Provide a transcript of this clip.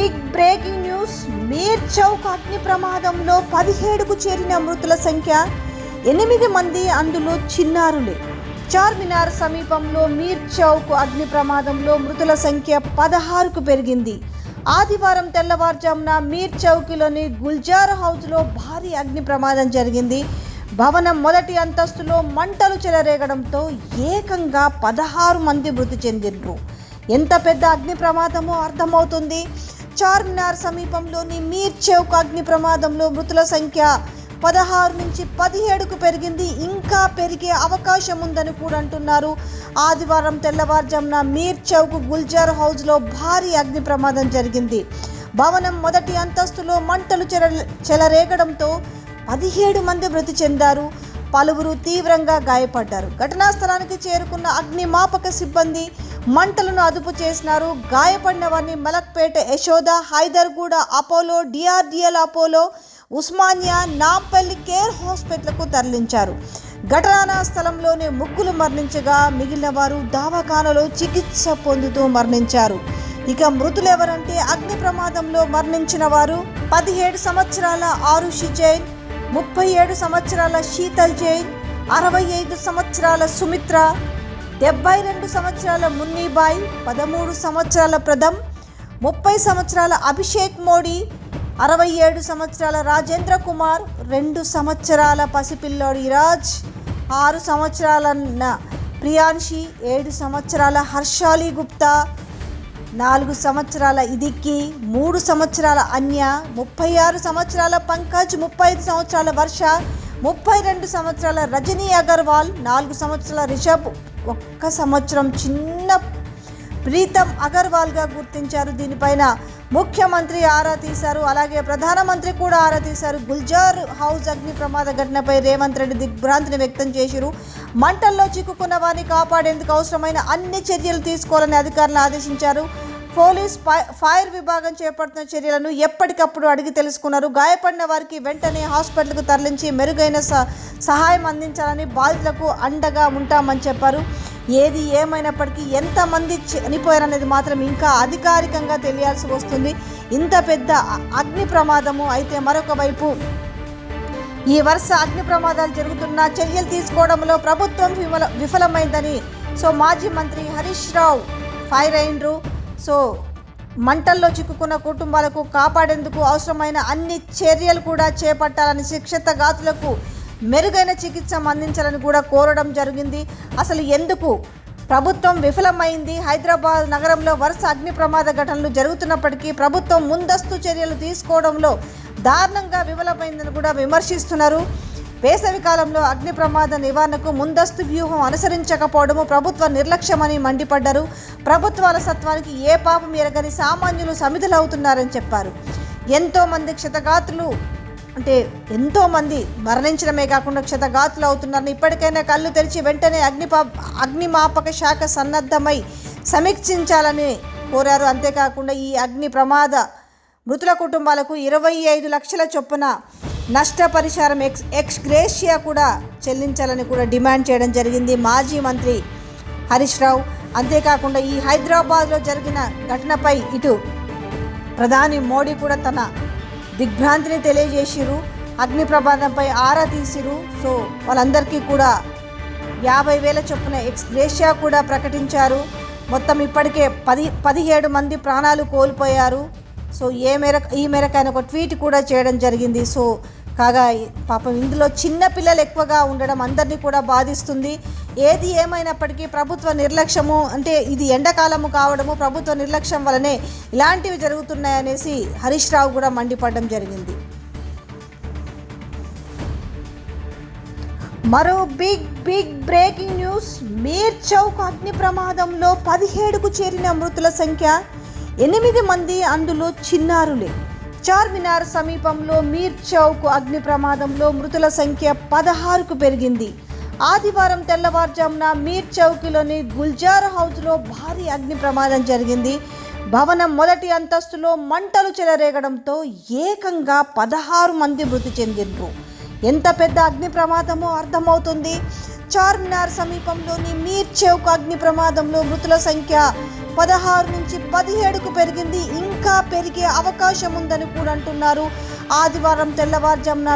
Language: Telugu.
Big breaking news. Mir Chowk అగ్ని ప్రమాదంలో పదిహేడుకు చేరిన మృతుల సంఖ్య ఎనిమిది మంది అందులో చిన్నారులే. చార్మినార్ సమీపంలో మీర్ చౌక్ అగ్ని ప్రమాదంలో మృతుల సంఖ్య పదహారుకు పెరిగింది. ఆదివారం తెల్లవారుజామున మీర్ చౌక్లోని గుల్జార్ హౌస్లో భారీ అగ్ని ప్రమాదం జరిగింది. భవనం మొదటి అంతస్తులో మంటలు చెలరేగడంతో ఏకంగా పదహారు మంది మృతి చెందిండ్రు ఎంత పెద్ద అగ్ని ప్రమాదమో అర్థమవుతుంది. చార్మినార్ సమీపంలోని మీర్ చౌక్ అగ్ని ప్రమాదంలో మృతుల సంఖ్య పదహారు నుంచి పదిహేడుకు పెరిగింది. ఇంకా పెరిగే అవకాశం ఉందని కూడా అంటున్నారు. ఆదివారం తెల్లవారుజామున మీర్ చౌక్ గుల్జార్ హౌస్లో భారీ అగ్ని ప్రమాదం జరిగింది. భవనం మొదటి అంతస్తులో మంటలు చెల చెలరేగడంతో పదిహేడు మంది మృతి చెందారు. పలువురు తీవ్రంగా గాయపడ్డారు. ఘటనా స్థలానికి చేరుకున్న అగ్నిమాపక సిబ్బంది మంటలను అదుపు చేసినారు. గాయపడిన వారిని Malakpet Yashoda Hyderguda Apollo DRDL Apollo Osmania Nampally care హాస్పిటల్కు తరలించారు. ఘటనా స్థలంలోనే ముగ్గులు మరణించగా మిగిలిన వారు దవాఖానలో చికిత్స పొందుతూ మరణించారు. ఇక మృతులెవరంటే అగ్ని ప్రమాదంలో మరణించిన వారు పదిహేడు సంవత్సరాల ఆరుషి జైన్ ముప్పై ఏడు సంవత్సరాల శీతల్ జైన్ అరవై ఐదు సంవత్సరాల సుమిత్ర డెబ్బై రెండు సంవత్సరాల మున్నీబాయ్ పదమూడు సంవత్సరాల ప్రథమ్ ముప్పై సంవత్సరాల అభిషేక్ మోడీ అరవై ఏడు సంవత్సరాల రాజేంద్ర కుమార్ రెండు సంవత్సరాల పసిపిల్లోడి రాజ్ ఆరు సంవత్సరాల ప్రియాంషి ప్రియాన్షి ఏడు సంవత్సరాల హర్షాలి గుప్తా నాలుగు సంవత్సరాల ఇదిక్కి మూడు సంవత్సరాల అన్య ముప్పై ఆరు సంవత్సరాల పంకజ్ ముప్పై ఐదు సంవత్సరాల వర్ష ముప్పై రెండు సంవత్సరాల రజనీ అగర్వాల్ నాలుగు సంవత్సరాల రిషబ్ ఒక్క సంవత్సరం చిన్న ప్రీతం అగర్వాల్గా గుర్తించారు. దీనిపైన ముఖ్యమంత్రి ఆరా తీశారు. అలాగే ప్రధానమంత్రి కూడా ఆరా తీశారు. గుల్జార్ హౌస్ అగ్ని ప్రమాద ఘటనపై రేవంత్ రెడ్డి దిగ్భ్రాంతిని వ్యక్తం చేశారు. మంటల్లో చిక్కుకున్న వారిని కాపాడేందుకు అవసరమైన అన్ని చర్యలు తీసుకోవాలని అధికారులు ఆదేశించారు. పోలీస్ ఫైర్ విభాగం చేపడుతున్న చర్యలను ఎప్పటికప్పుడు అడిగి తెలుసుకున్నారు. గాయపడిన వారికి వెంటనే హాస్పిటల్కు తరలించి మెరుగైన స- సహాయం అందించాలని బాధితులకు అండగా ఉంటామని చెప్పారు. ఏది ఏమైనప్పటికీ ఎంతమంది చనిపోయారనేది మాత్రం ఇంకా అధికారికంగా తెలియాల్సి వస్తుంది. ఇంత పెద్ద అగ్ని ప్రమాదము అయితే మరొక వైపు ఈ వరుస అగ్ని ప్రమాదాలు జరుగుతున్న చర్యలు తీసుకోవడంలో ప్రభుత్వం విఫల విఫలమైందని సో మాజీ మంత్రి హరీష్ రావు ఫైర్ అయినరు సో మంటల్లో చిక్కుకున్న కుటుంబాలకు కాపాడేందుకు అవసరమైన అన్ని చర్యలు కూడా చేపట్టాలని శిక్షిత గాతులకు మెరుగైన చికిత్స అందించాలని కూడా కోరడం జరిగింది. అసలు ఎందుకు? ప్రభుత్వం విఫలమైంది. హైదరాబాద్ నగరంలో వరుస అగ్ని ప్రమాద ఘటనలు జరుగుతున్నప్పటికీ ప్రభుత్వం ముందస్తు చర్యలు తీసుకోవడంలో దారుణంగా విఫలమైందని కూడా విమర్శిస్తున్నారు. వేసవి కాలంలో అగ్ని ప్రమాద నివారణకు ముందస్తు వ్యూహం అనుసరించకపోవడము ప్రభుత్వ నిర్లక్ష్యమని మండిపడ్డారు. ప్రభుత్వాల సత్వానికి ఏ పాపం ఎరగని సామాన్యులు సమిధులవుతున్నారని చెప్పారు. ఎంతోమంది క్షతగాతులు అంటే ఎంతోమంది మరణించడమే కాకుండా క్షతగాతులు అవుతున్నారని ఇప్పటికైనా కళ్ళు తెరిచి వెంటనే అగ్నిపా అగ్నిమాపక శాఖ సన్నద్ధమై సమీక్షించాలని కోరారు. అంతేకాకుండా ఈ అగ్ని ప్రమాద మృతుల కుటుంబాలకు ఇరవై ఐదు లక్షల చొప్పున నష్టపరిహారం ఎక్స్ ఎక్స్ గ్రేషియా కూడా చెల్లించాలని కూడా డిమాండ్ చేయడం జరిగింది. మాజీ మంత్రి హరీష్ రావు. అంతేకాకుండా ఈ హైదరాబాద్లో జరిగిన ఘటనపై ఇటు ప్రధాని మోడీ కూడా తన దిగ్భ్రాంతిని తెలియజేసిరు అగ్ని ప్రమాదంపై ఆరా తీసిరు సో వాళ్ళందరికీ కూడా యాభై వేల చొప్పున ఎక్స్ గ్రేషియా కూడా ప్రకటించారు. మొత్తం ఇప్పటికే పది పదిహేడు మంది ప్రాణాలు కోల్పోయారు. సో ఏ మేరకు ఈ మేరకు ఆయన ఒక ట్వీట్ కూడా చేయడం జరిగింది. సో కాగా పాపం ఇందులో చిన్న పిల్లలు ఎక్కువగా ఉండడం అందరినీ కూడా బాధిస్తుంది. ఏది ఏమైనప్పటికీ ప్రభుత్వ నిర్లక్ష్యము అంటే ఇది ఎండాకాలము కావడము ప్రభుత్వ నిర్లక్ష్యం వలనే ఇలాంటివి జరుగుతున్నాయనేసి హరీష్ రావు కూడా మండిపడడం జరిగింది. మరో big big breaking news. Mir Chowk అగ్ని ప్రమాదంలో పదిహేడుకు చేరిన మృతుల సంఖ్య ఎనిమిది మంది అందులో చిన్నారులే. చార్మినార్ సమీపంలో మీర్ చౌక్ అగ్ని ప్రమాదంలో మృతుల సంఖ్య పదహారుకు పెరిగింది. ఆదివారం తెల్లవారుజామున మీర్ చౌక్లోని గుల్జార్ హౌస్లో భారీ అగ్ని ప్రమాదం జరిగింది. భవనం మొదటి అంతస్తులో మంటలు చెలరేగడంతో ఏకంగా పదహారు మంది మృతి చెందిండ్రు. ఎంత పెద్ద అగ్ని ప్రమాదమో అర్థమవుతుంది. చార్మినార్ సమీపంలోని మీర్ చౌక్ అగ్ని ప్రమాదంలో మృతుల సంఖ్య పదహారు నుంచి పదిహేడుకు పెరిగింది. ఇంకా పెరిగే అవకాశం ఉందని కూడా అంటున్నారు. ఆదివారం తెల్లవారుజామున